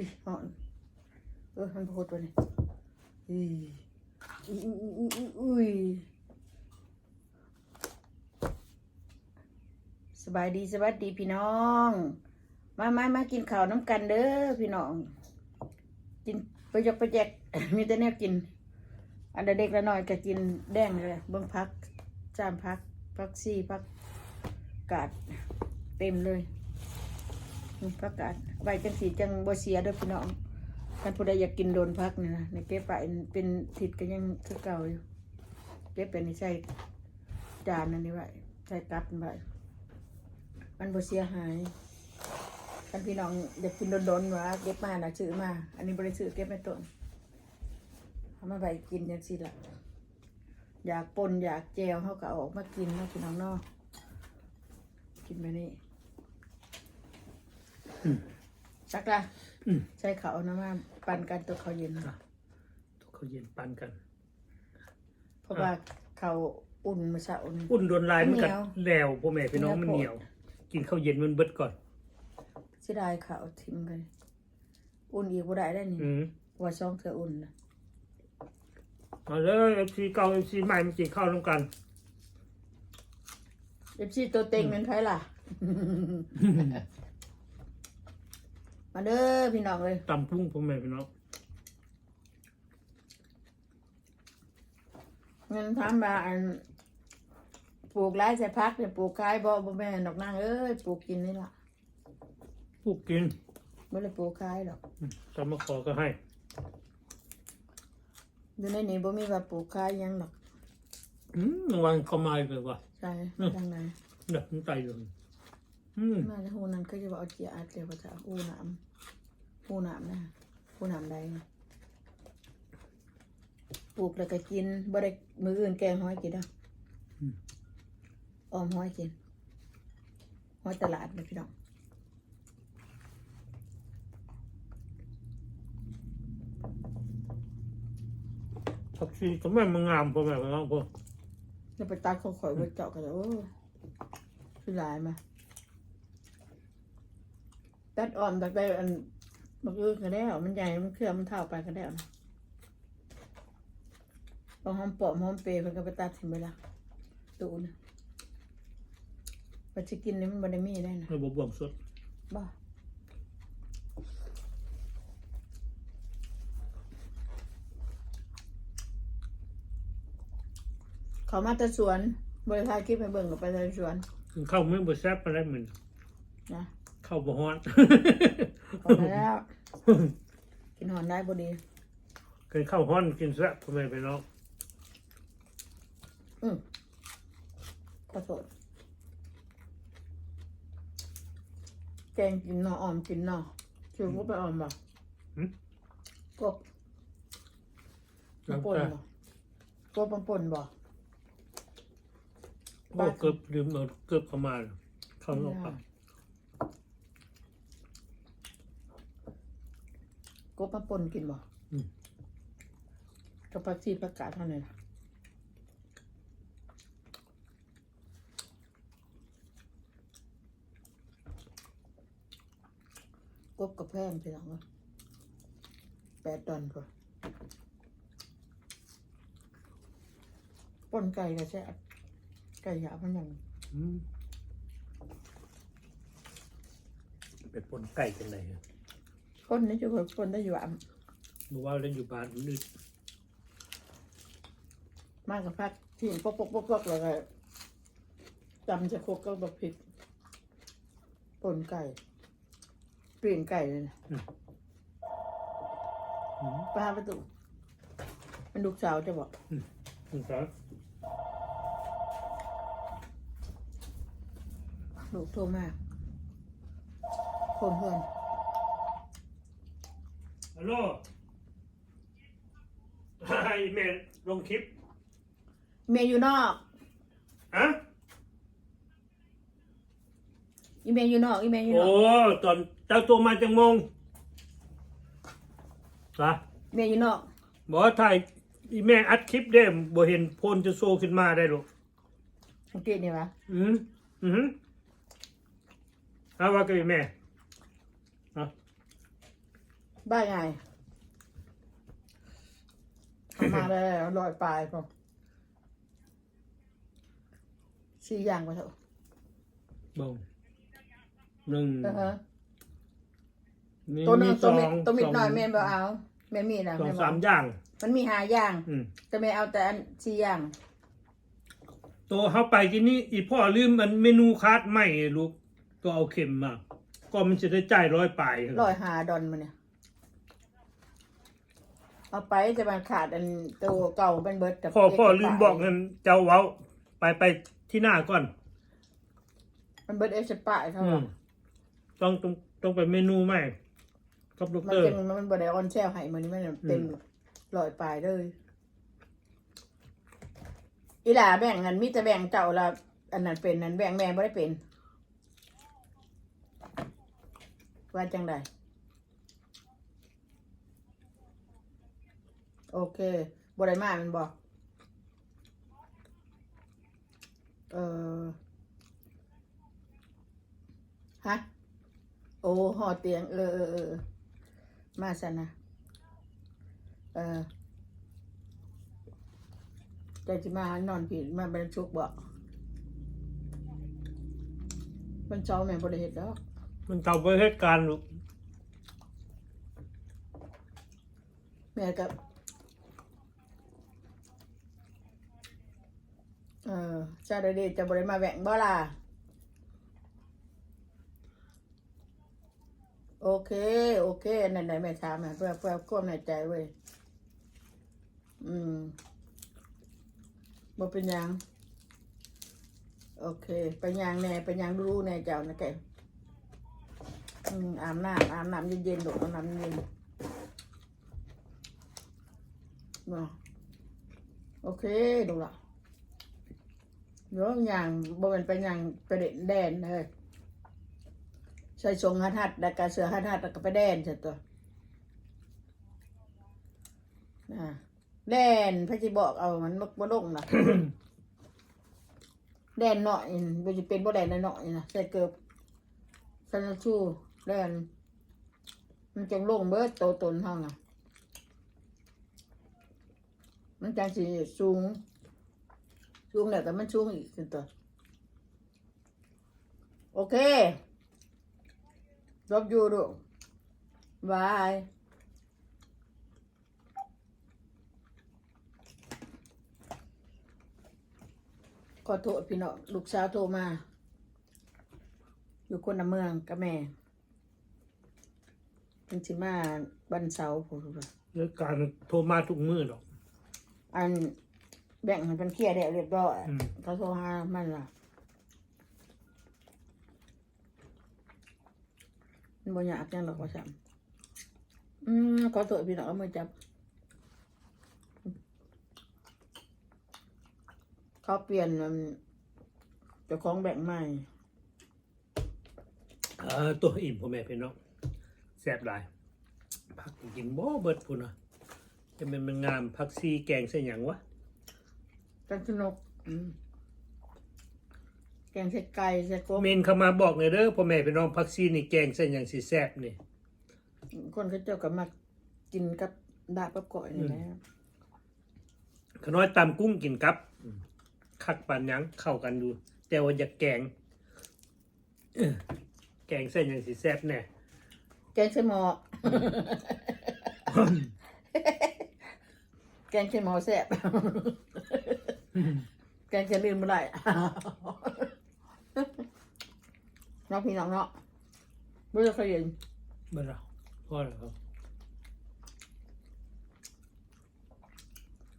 อุ้ยอ่อนเออมันโพดตัวนี้อุ้ยอุ้ยอุ้ยอุ้ยอุยสบายดีสวัสดีพี่น้อง มามามากินข้าวน้ำกันเด้อพี่น้อง กินไปยกไปแจกมีแต่แนวกิน อันเด็กละน้อยก็กินแดงเลยเบิ่งพักจามพักพักซี่พักกาดเต็มเลย พักกาดใบจังสีจังบ่เสียเด้อพี่น้องท่านผู้ใดอยากกินโดนพักเนี่ยนะในเก็บไปเป็นทิศก็ยังคือเก่าอยู่เก็บเป็นใส่จานนั่นนี่ไว้ใส่กับไว้มันบ่เสียหายท่านพี่น้องอยากกินโดนๆว่าเก็บมานะซื้อมา อันนี้บริซื้อเก็บไม่ต้นเอามาใบกินยังสิละอยากปนอยากแจวเขาก็อออกมากินเนาะพี่น้องเนาะกินไปนี่ สักละอืมใช้เขาเอาน้ำมาปั่นกันตัวเขาเย็น อะทุกเขาเย็นปันกัน เพราะว่าเขาอุ่นมาสะอุ่น อุ่นโดนลายมันกัดเหนียวแล้วพ่อแม่พี่น้องเหนียว มันเหนียว กินข้าวเย็นมันเบิดก่อน เสียดายเขาทิมกัน อุ่นอีกบ่ได้ได้นี่อืมว่าซองเธออุ่นนะมาเลยเอฟซีเก่าเอฟซีใหม่มากินข้าวร่วมกัน เอฟซีตัวเต็งเป็นไผล่ะ มาเด้อพี่น้องเลยตำพุ่งพ่อแม่พี่น้องเงินทำมาอันปลูกไร่ใส่พักเนี่ยปลูกขายบ่บ่แม่นดอกนางเอ้ยปลูกกินนี่ล่ะปลูกกินไม่ได้ปลูกขายหรอกอืมตำมะขอก็ให้อยู่ในนี้บ่มีว่าปลูกขายหยังหรอกอืมรางวัลเขามาอีกเลยว่ะใช่ทางไหนเด็กมันใจเลยอื มมาแล้วหูนั้นก็จะว่าเอาเกียร์อัดเลยว่าจะเอาหูน้ำหูน้ำนะหูน้ำใดนะปลูกแล้วก็กินบ่ได้มื้ออื่นแกงห้อยกินอะออมห้อยกินห้อยตลาดนะพี่น้องผักชีก็แม่มันงามพ่อแม่พี่น้องพ่อแล้วไปตัดเขาข่อยไว้เจาะกันแล้วโอ้คือหลายมา ตัดอ่อนตัดไปอันมันอือก็ได้วมันใหญ่มันเครือมันเท่าไปก็ได้วนะพอหอมปอมหอมเปรย์มันก็ไปตัดทิ้งไปละตูนะปัจจุกินนี่มันบไดมีได้นะระบบบวมสดบ้าเขามาแต่สวนบริษัทคลิปไปเบิ่งกับไปแต่สวนกินข้าวมื้อบดแซ่บไปได้เหมือนนะ ข้าวบ่ฮ้อน พอแล้ว กินหอนได้พอดีกินข้าวฮ้อนกินแซ่บพ่อแม่พี่น้องอืมขอโทษแกงกินหนอออมกินหนอชื่อว่าไปออมบ่หืมกบมาป่นบ่กบมาป่นบ่โอ้เกือบลืมเอาเกือบเข้ามาเลยเข้าลงไป กบมาป่นกินบ่อืม กับผักชีผักกาดเท่านั้นล่ะกบกับแพงไปหลังวะแปดดอนกว่าป่นไก่ก็แซ่บไก่หยาบมันยังอืมเป็นปนไก่กันเลยอะ คนนี่จะคนคนได้อยู่อะบอกว่าเล่นอยู่บ้านนี่มากกับพักที่ปกปกปกปกเลยก็จำจะครกก็แบบผิดป่นไก่เปลี่ยนไก่เลยนะอืมป้าประตูมันลูกสาวจะบอกคุณครับลูกโทรมาคนเพื่อน ฮัลโหลไอ้แม่ลงคลิป เมย์อยู่นอก ฮะ อีเมย์อยู่นอก อีเมย์อยู่นโอ้ อก ตอนเจ้าตัวมาจังมงปะเมย์อยู่นอก บอกว่าถ่ายอีแม่อัดคลิปเด้มบ่เห็นโพนจะโซขึ้นมาได้หรอกสังเกตเนี่ยวะอืมอืมเอาว่ากับอีแม่อะ บ้าไงเอามาเลยลอยปลายพอสี่อย่างไปเถอะบ่งหนึ่งเออฮะมีตัวหนึงมีตัวมิดสงตัวมิดสงหน่อยแม่นบ่เอาแม่มีนะสองแม่นบ่สามอย่าง มันมีหาอย่าง อืม แต่แม่เอาแต่อันสี่อย่าง ตัวเข้าไปกินนี่อีพ่อลืมมันเมนูคาร์ดใหม่ลูกตัวเอาเข็มมา ก็มันจะได้จ่ายร้อยปลายร้อยหาดอนมันเนี่ย เอาไปจะมาขาดอันตัวเก่าเป็นเบิร์ดแต่พ่อพ่อเกซ์ลืมบอกเงินเจ้าเว้า ไปไปที่หน้าก่อน มันเบิร์ดเอ็กซ์ปายเท่าอืไหร่มต้องต้องต้องไปเมนูใหม่กับลูกมันเตอร์ เป็นมันบอดออนแซลให้มันนี่มันเต็มอืม ลอยปลายเลยอีหล่าแบ่งเงินมีแต่แบ่งเจ้าละอันนั้นเป็นนั้นแบ่งแม่ไม่ได้เป็น ว่าจังใด โอเคบได้มามันบอก เออฮะ โอ้หอเตียง เออเออเออมาสันนะเออใจจะมานอนผิดมาบรรชุกบอกมันเช้าแม่บริเหตุแล้วมันเจ้าไปเหตุการณ์ลูกแม่กับ ออชาดเดชจะบริมาแบ่งบ่ล่ะโอเค โอเคนั่นไหนแม่ถามเพื่อเพื่อควบในใจเว้ยอืมบ่เป็นยัง โอเค ไปยางแน่ไปยางรู้แน่เจ้านะแกอืมอาบน้ำอาบน้ำเย็นๆหลกอาบน้ำเย็นเนาโอเคดูละ เดี๋ยวอย่างบ่เป็นไปยางไปเด็ดแดนเลยใส่ทรงฮัดฮัดแล้วก็เสือฮัดฮัดแล้วก็ไปแดนใช่ตัวอ่าแดนพระจิบอกเอามันมกบ่ลงนะแดนหน่อยบ่จะเป็นบ่แดนหน่อยนะใส่เกือบใส่น้ำชูแดน มันจังลงเบิดโตตนห้องอะมันจังสิสูง สูงแล้วแต่มันสูงอีกขึ้นตัวโอเครบอยู่ดูบายขอโทษพี่น้องลูกสาวโทรมา อยู่คนละเมืองกับแม่เป็นสิมาบันเสาร์ผมว่าเหตุการณ์โทรมาทุกมือหรอก อัน แบ่งให้เป็นเคลียร์ได้เรียบร้อยอืม เขาโทรหามันล่ะมันบ่อยากจังหรอกว่าซ้ำอืมขอโทษพี่น้องเอามือจับ เขาเปลี่ยนมันเจ้าของแบ่งใหม่ เออตัวอิ่มพ่อแม่พี่น้องแซ่บหลายผักกินบ่เบิดพุ่นนะจะเป็นมันงามผักซีแกงใส่หยังวะ กันสนุกอืมแกงใส่ไก่ใส่กบเมนเข้ามาบอกเลยเด้อพ่อแม่พี่น้องผักซีนี่แกงใส่หยังสิแซ่บนี่ คนเขาเจ้าก็มากินกับดาบกับก่อยนี่แหละขน้อยตำกุ้งกินกับอืมคักปานหยังเข้ากันดูแต่ว่าอยากแกงเอ้อแกงใส่หยังสิแซ่บแน่แกงใส่หมอแกงใส่หมอแซ่บ แกงใส่ลืมไม่ได้น้องพี่น้องเนาะไม่ได้เคยเห็นเบ่ล่ะพอแล้วครับ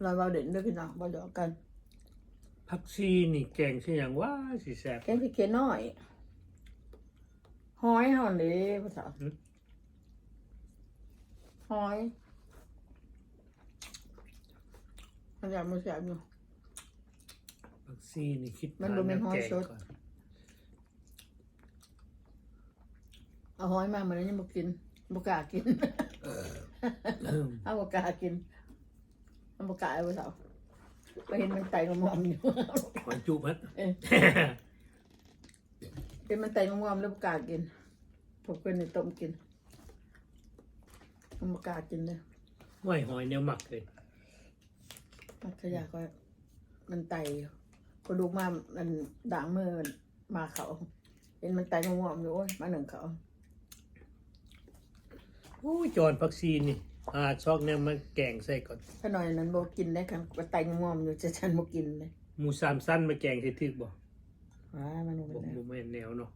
เราเราเด่นด้วยพี่น้องบ่หยอกกันผักซีนี่แกงใส่หยังว่าสิแซ่บแกงขี้เขียนน้อยหอยหอนเลยภาษาหืมหอยมันอยากมันแซ่บอยู่ผัก ซีนี่คิดมันบ่แม่นหอยแกงสด ก่อนเอาหอยมาเหมือนยังบ่กินบ่กล้ากิน เอิ่มเอาบ่กล้ากินเอาบ่กล้าเอาไปเถอะไปเห็นมันไต่งอมๆอยู่ หอยจุบฮะเออเห็นมันไต่งอมๆแล้วบ่กล้ากินผมเป็นในต้มกินมันบ่กล้ากินเลยไหวหอยแนวหมักเลย มันขยะก็มันไตอยู่ พอดูมามันด่างมือมันมาเขา เห็นมันไตงวงๆอยู่โอ้ยมาหนึ่งเขาโอ้ยจอนพักซีนี่อ่าชอกเนี่ยมาแกงใส่ก่อนถ้าหน่อยนั้นโบกินได้ครับก็ไตงวงๆอยู่จะฉันโบกินเลยหมูสามสั้นมาแกงใส่ทึกบ่ว้ามันบ่เป็นบ่แม่นแนวเนาะ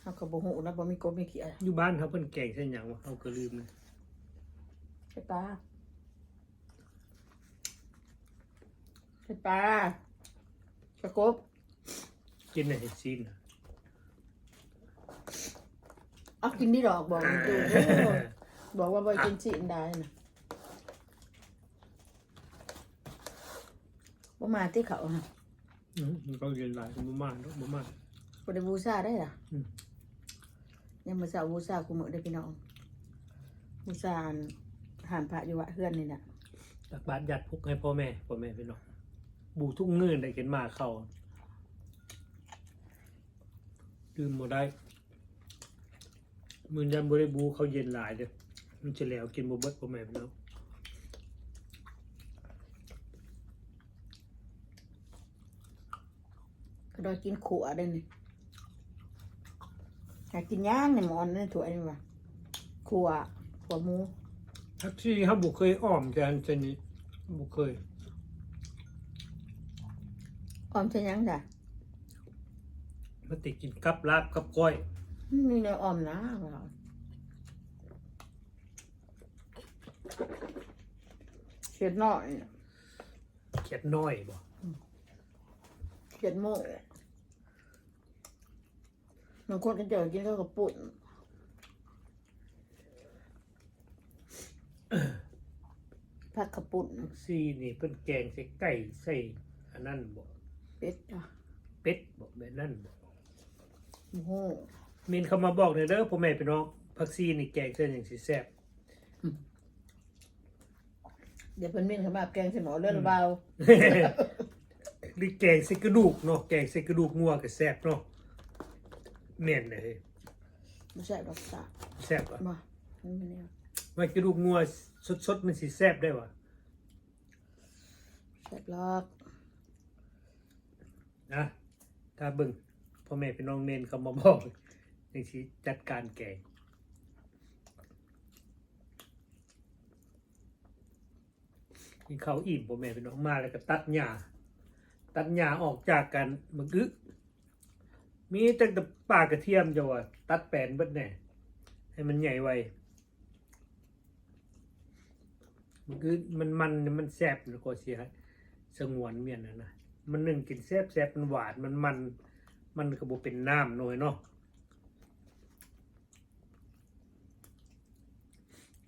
เขาก็บ่หูนะบ่มีกบมีเขียอยู่บ้านเขาเพิ่นแกงใส่หยังวะเขาก็ลืมเลยใช่ปลาใช่ปลาสะกบกินในเห็ดซีนน่ะเอากินนี่ดอกบอกมันดูบอกว่าบ่กินสินได้นะบ่มาที่เขาฮะอืมมันก็เรียนหลายบ่มากเนาะบ่มาก บ่ได้บูชาได้ล่ะอืม ยังมาสาวบูชากูมื้อได้อพี่น้องบูชาอันหานพระอยู่วะเฮือนนี่น่ะ ตักบาตรยัดพุกให้พ่อแม่ พ่อแม่พี่น้อง บูทุกเงินได้เห็นมาเข้าลืมบ่ได้ มือยันบ่ได้บูเขาเย็นหลายเด้อมันจะแล้วกินบ่เบิดพ่อแม่พี่น้องก็ได้กินขัวได้นี่อยากกินย่างในหมอนในถ้วยนี่ว่ะขัวขัวหมูแท็กซี่เขาบ่เคยอ้อมกันจะนี่บ่เคย ออมใช่ยังจ้ะมาติกินกับลาบกับก้อยมีแนวออมนะเราเขียดน้อยเขียดน้อยบ่เขียดโม่บางคนก็เจอกินก็กระปุ่นผักกระปุ่นแท็กซี่นี่เพิ่นแกงใส่ไก่ใส่อันนั้นบ่ เป็ดจ้ะเป็ดบ่แบบนั้นบ่โอ้โหมีนเขามาบอกหน่อยเด้อพ่อแม่พี่น้องผักซีนี่แกงเส้นอย่างสิแซ่บเดี๋ยวเพิ่นมิ่นเขามาแกงใส่หมอเลือดเบาหรือแกงใส่กระดูกเนาะแกงใส่กระดูกงัวก็แซ่บเนาะแม่นเลยไม่ใช่ดอกสาแซ่บอะมามันไม่แนวว่ากระดูกงัวสดๆมันสิแซ่บได้วะแซ่บลอก นะ ถ้าเบิ่งพ่อแม่พี่น้องเนนเขามาบอกจังสิจัดการแกงกินข้าวอิ่มพ่อแม่พี่น้องมาแล้วก็ตัดหญ้าตัดหญ้าออกจากกันมันอึมีตั้งแต่ปลากระเทียมจะว่าตัดแปลนเบิดแน่ให้มันใหญ่ไวมันคือมันมันมันแซ่บนะก็เสียสงวนเมียนนะนะ มันหนึ่งกินแซ่บแซ่บมันหวานมันมัน มันก็บ่เป็นน้ำหน่อยเนาะ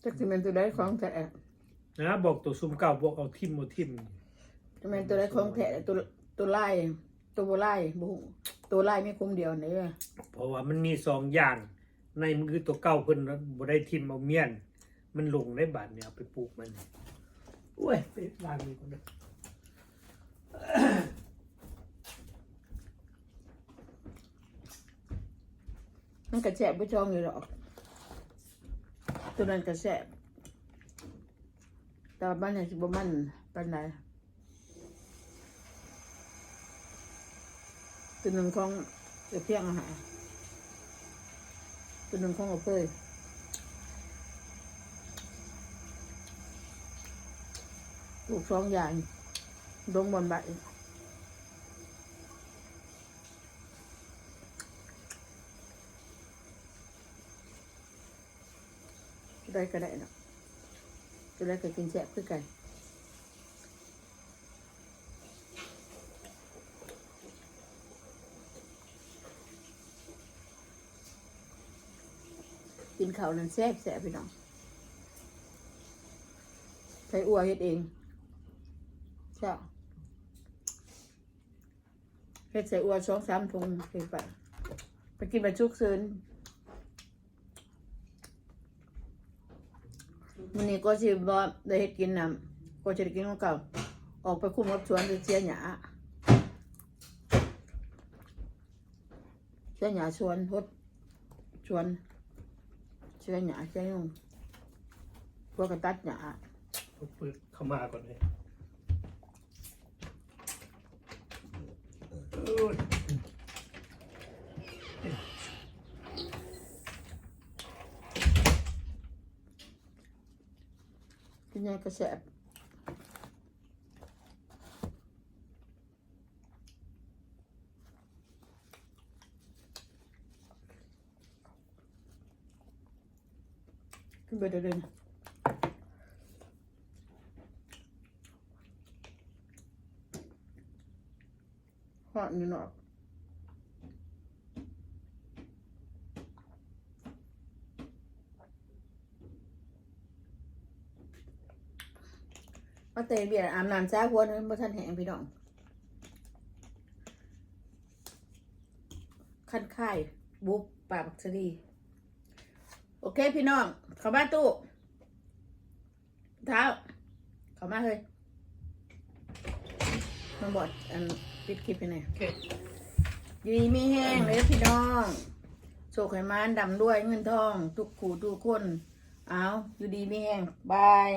จักสิเป็นตัวได้ของแท้นะบอกตัวซุ่มเก่าบอกเอาทิมเอาทิมจะเป็นตัวได้ของแท้ตัวตัวไล่ตัวบ่ไล่บ่ฮู้ตัวไล่มีคุมเดียวนี่เด้อเพราะว่ามันมีสองอย่างในมันคือตัวเก่าเพิ่นบ่ได้ทิมเอาเมียน มันลงในบาดเนี่ยเอาไปปลูกมันโอ้ยไปล้างนี่ก่อนเด้อ มันก็แซ่บบ่จองอยู่หรอก ตัวนั้นก็แซ่บแต่ว่าบ้านนี่สิบมันปานใดตัวหนึ่งของเอเพียงอาหารตัวหนึ่งของเอาเปยลูกสองอย่างดงบนใบ ได้ก็ได้เนาะจะได้ก็กินแซ่บคือกันกินข้าวนั้นแซ่บแซ่บพี่น้องใช้อัวเฮ็ดเองใช่เฮ็ดใส่อัวสองสามถุงเฮ็ดไปไปกินไปชุกซื้น มันนี้ก็สิบ่ได้เฮ็ดกินนำก็จะได้กินของเก่าออกไปคุมกับสวนไปเสียหญ้าเสียหญ้าสวนพดสวนชื่อหยาชื่อยุ่งพวกกระตัดหยาพวกปืนเข้ามาก่อนเลย โอ้ยกินยังกระแสบขึ้นไปเดินหอดนี่เนาะ มาเตะเบียร์อาบน้ำจ้าหัวนึงมาทันแหงพี่น้องขั้นค่ายบุบปากบักซรีโอเคพี่น้องเข้ามาตู้เท้าเข้ามาเลยมาบอดอันปิดคลิปไปไหนโอเคอยู่ดีไม่แห้งเลยพี่น้องโชคให้มานดำด้วยเงินทอง ทุกขู่ทุกคน เอาอยู่ดีไม่แห้งบาย